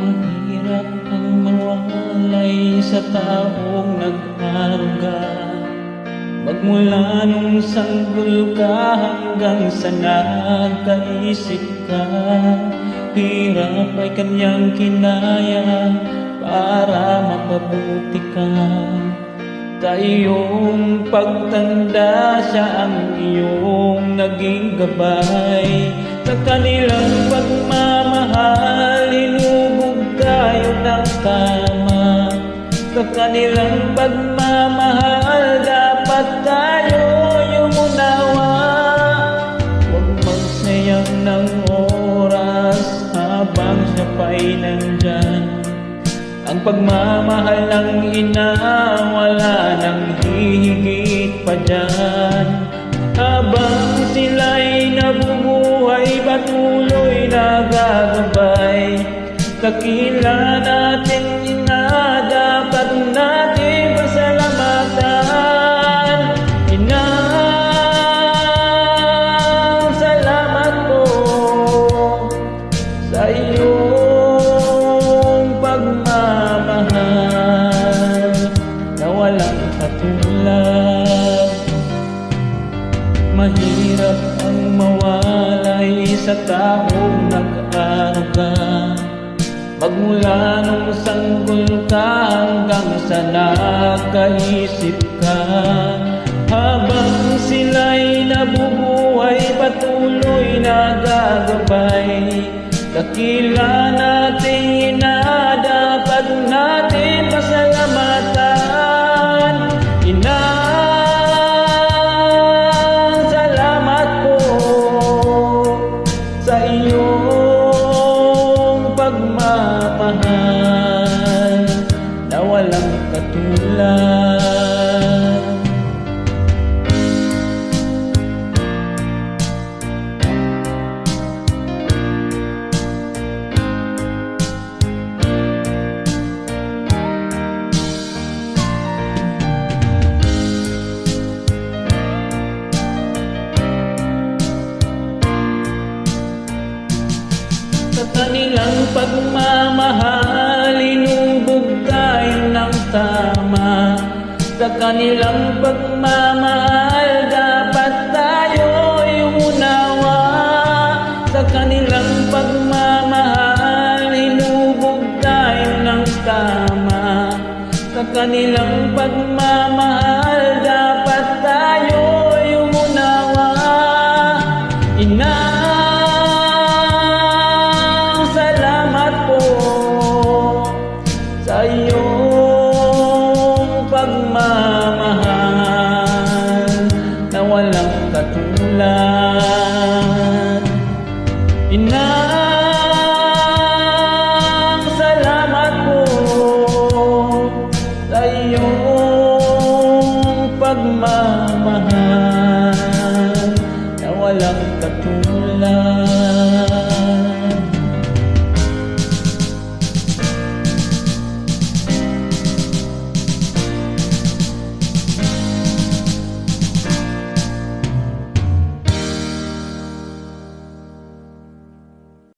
Mahirap ang mawalay sa taong nag-aruga Magmula nung sanggol ka hanggang sa nagkaisip ka Hirap ay kanyang kinaya para mapabuti ka. Sa iyong pagtanda siya ang iyong naging gabay. Sa kanilang pagmamahal tama. Sa kanilang pagmamahal Dapat tayo yumunawa Huwag magsayang ng oras Habang siya pa'y nandyan. Ang pagmamahal ng ina wala nang hihigit pa dyan Dakila natin ina dapat natin pasalamatan Ina, salamat po sa iyong pagmamahal na walang katulad. Mahirap ang mawalay sa taong nag-aaruga Magmula nung sanggol ka hanggang sa nakaisip ka. Habang sila'y nabubuhay patuloy na gagabay. Dakila natin katulad. Sa kanilang pagmamahal, Sa kanilang pagmamahal, dapat tayo umunawa. Sa kanilang pagmamahal, inubog tayo ng tama. Sa kanilang pagmamahal, dapat tayo umunawa. Ina, pagmamahal na walang katulad. Inang salamat po sa iyong pagmamahal na walang katulad.